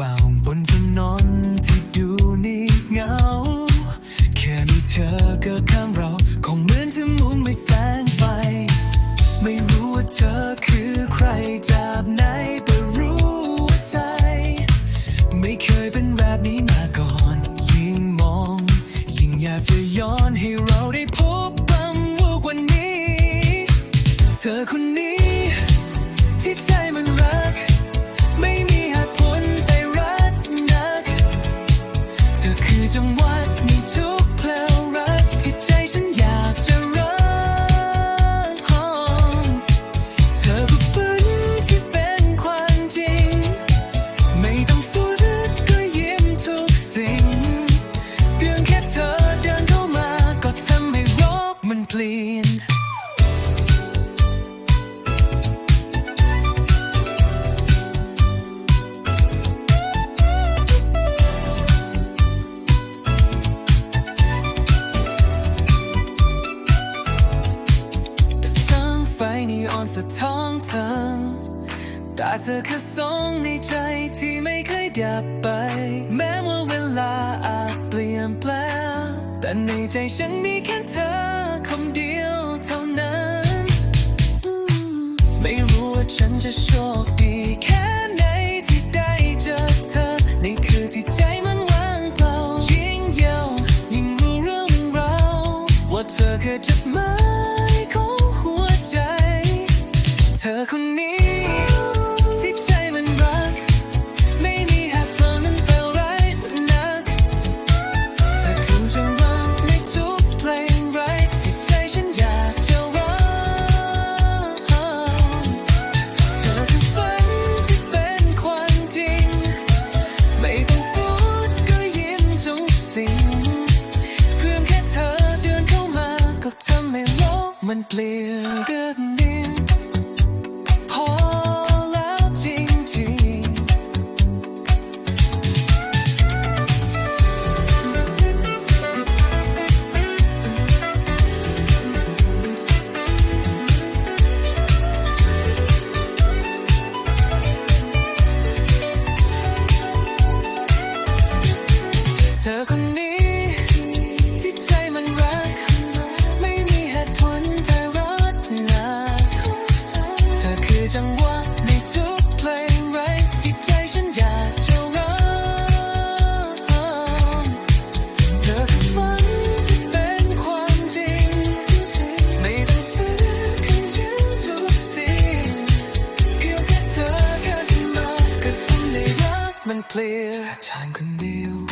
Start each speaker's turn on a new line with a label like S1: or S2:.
S1: ว่างบนถนอนที่ดูนี่เงา แค่มีเธอเกิดข้างเราคงเหมือนจะมุ่งไม่แสงไฟ ไม่รู้ว่าเธอคือใครจากไหนแต่รู้ใจ ไม่เคยเป็นแบบนี้มาก่อน ยิ่งมอง ยิ่งอยากจะย้อนให้เราได้พบบังวูกวันนี้ เธอคน สะท้องทางแต่เธอคือสองในใจที่ไม่เคยดับไป แม้ว่าเวลาอาจเปลี่ยนแปลงแต่ในใจฉันมีแค่เธอคนเดียวเท่านั้น ไม่รู้ว่าฉันจะ when clear good. judgment clear. That time can deal.